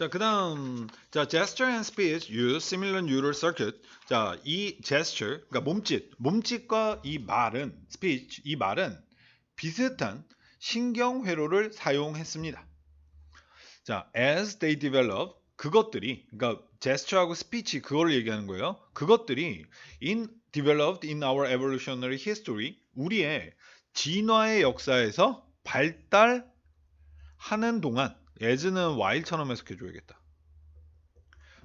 자, 그 다음 자, gesture and speech use similar neural circuit. 자, 이 gesture, 그러니까 몸짓, 몸짓과 이 말은 speech, 이 말은 비슷한 신경 회로를 사용했습니다. 자, as they develop 그것들이 그러니까 gesture하고 speech 그거를 얘기하는 거예요. 그것들이 in developed in our evolutionary history 우리의 진화의 역사에서 발달하는 동안 as는 while처럼 해석해 줘야겠다.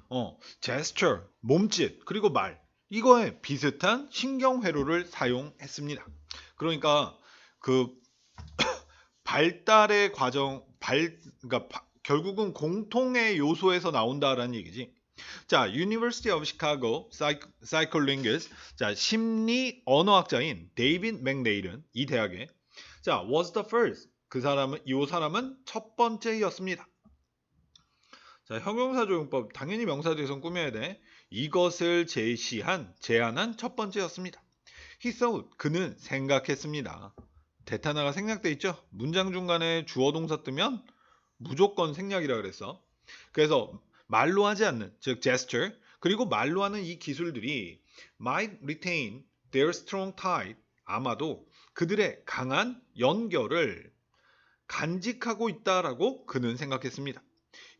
어, gesture, 몸짓, 그리고 말 이거에 비슷한 신경 회로를 사용했습니다. 그러니까 그 발달의 과정, 발 그러니까 바- 결국은 공통의 요소에서 나온다라는 얘기지. 자, University of Chicago Psych- Psycholinguist, 자 심리 언어학자인 데이빗 맥네일은 이 대학에 자 was the first 그 사람은 이 사람은 첫 번째였습니다. 자 형용사 조용법 당연히 명사 뒤에선 꾸며야 돼. 이것을 제시한 제안한 첫 번째였습니다. He thought 그는 생각했습니다. 대타나가 생략돼 있죠? 문장 중간에 주어 동사 뜨면 무조건 생략이라 그랬어. 그래서 말로 하지 않는 즉 gesture 그리고 말로 하는 이 기술들이 might retain their strong tie 아마도 그들의 강한 연결을 간직하고 있다라고 그는 생각했습니다.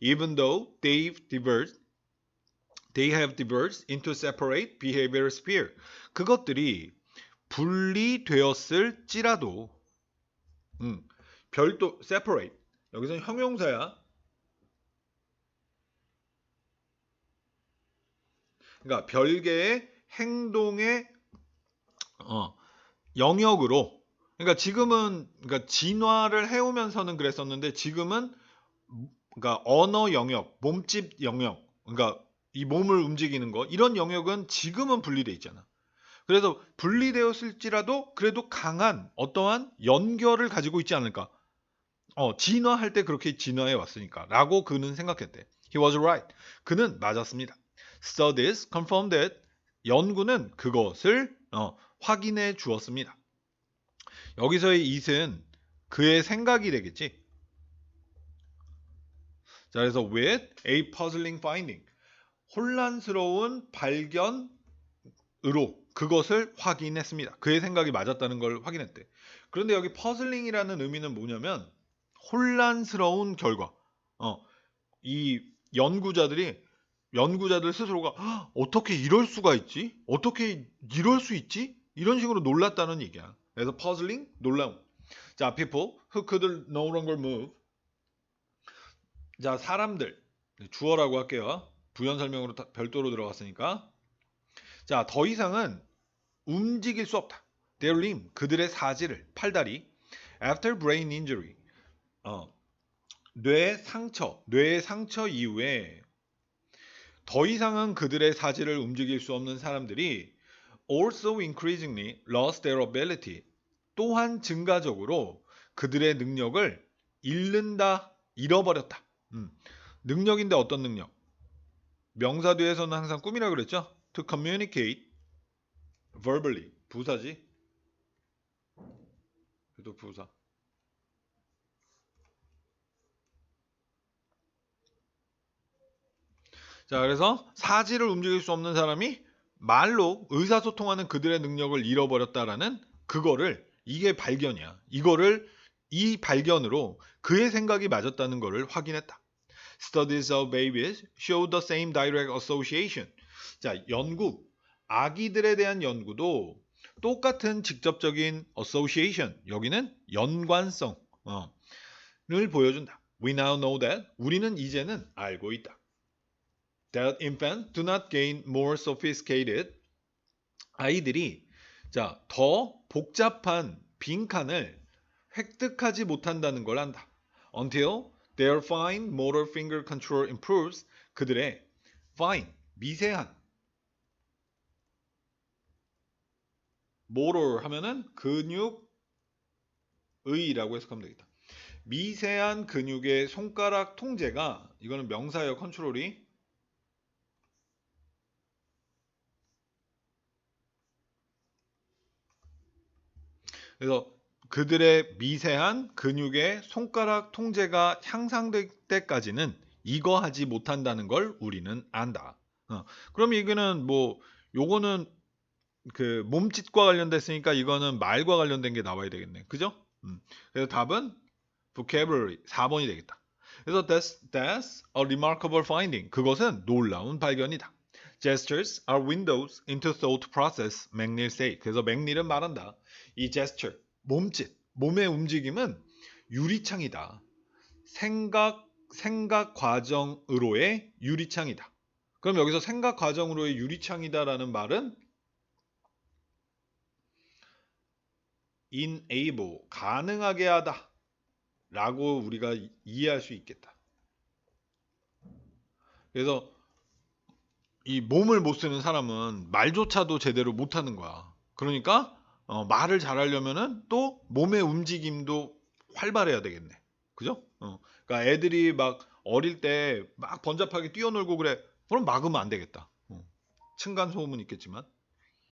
Even though they've diverged, they have diverged into separate behavioral sphere. 그것들이 분리되었을지라도, 음, 별도 separate 여기서 형용사야. 그러니까 별개의 행동의 어, 영역으로 그러니까 지금은 그러니까 진화를 해오면서는 그랬었는데 지금은 그러니까 언어 영역, 몸짓 영역, 그러니까 이 몸을 움직이는 거 이런 영역은 지금은 분리돼 있잖아. 그래서 분리되었을지라도 그래도 강한 어떠한 연결을 가지고 있지 않을까. 어, 진화할 때 그렇게 진화해 왔으니까 라고 그는 생각했대. He was right. 그는 맞았습니다. Studies confirmed that 연구는 그것을 어, 확인해 주었습니다. 여기서의 it은 그의 생각이 되겠지. 자, 그래서 with a puzzling finding 혼란스러운 발견으로 그것을 확인했습니다. 그의 생각이 맞았다는 걸 확인했대. 그런데 여기 puzzling이라는 의미는 뭐냐면 혼란스러운 결과. 어, 이 연구자들이 연구자들 스스로가 "헉, 어떻게 이럴 수가 있지? 어떻게 이럴 수 있지? 이런 식으로 놀랐다는 얘기야. 그래서 puzzling 놀라움. 자, people who could no longer move. 자, 사람들 주어라고 할게요. 부연 설명으로 다- 별도로 들어갔으니까. 자, 더 이상은 움직일 수 없다. Their limb 그들의 사지를 팔다리 after brain injury 어, 뇌 상처, 뇌 상처 이후에 더 이상은 그들의 사지를 움직일 수 없는 사람들이 also increasingly lost their ability 또한 증가적으로 그들의 능력을 잃는다, 잃어버렸다. 음, 능력인데 어떤 능력? 명사 뒤에서는 항상 꿈이라 그랬죠? To communicate verbally 부사지. 그래도 부사. 자, 그래서 사지를 움직일 수 없는 사람이 말로 의사소통하는 그들의 능력을 잃어버렸다라는 그거를 이게 발견이야. 이거를 이 발견으로 그의 생각이 맞았다는 거를 확인했다. Studies of babies show the same direct association. 자, 연구, 아기들에 대한 연구도 똑같은 직접적인 association, 여기는 연관성, 어, 를 보여준다. We now know that 우리는 이제는 알고 있다. That infants do not gain more sophisticated 아이들이 자, 더 복잡한 빈칸을 획득하지 못한다는 걸 안다. until their fine motor finger control improves 그들의 fine 미세한 motor 하면은 근육의라고 해석하면 되겠다. 미세한 근육의 손가락 통제가 이거는 명사예요 컨트롤이 그래서 그들의 미세한 근육의 손가락 통제가 향상될 때까지는 이거 하지 못한다는 걸 우리는 안다. 어, 그럼 이거는 뭐 요거는 그 몸짓과 관련됐으니까 이거는 말과 관련된 게 나와야 되겠네. 그죠? 음. 그래서 답은 vocabulary 4번이 되겠다. 그래서 that's, that's a remarkable finding. 그것은 놀라운 발견이다. Gestures are windows into thought process. 맥닐 say. 그래서 맥닐은 말한다. 이 gesture, 몸짓, 몸의 움직임은 유리창이다. 생각, 생각 과정으로의 유리창이다. 그럼 여기서 생각 과정으로의 유리창이다라는 말은 enable, 가능하게 하다. 라고 우리가 이- 이해할 수 있겠다. 그래서 이 몸을 못 쓰는 사람은 말조차도 제대로 못 하는 거야. 그러니까 어, 말을 잘하려면은 또 몸의 움직임도 활발해야 되겠네. 그죠? 어. 그러니까 애들이 막 어릴 때 막 번잡하게 뛰어놀고 그래. 그럼 막으면 안 되겠다. 어. 층간 소음은 있겠지만.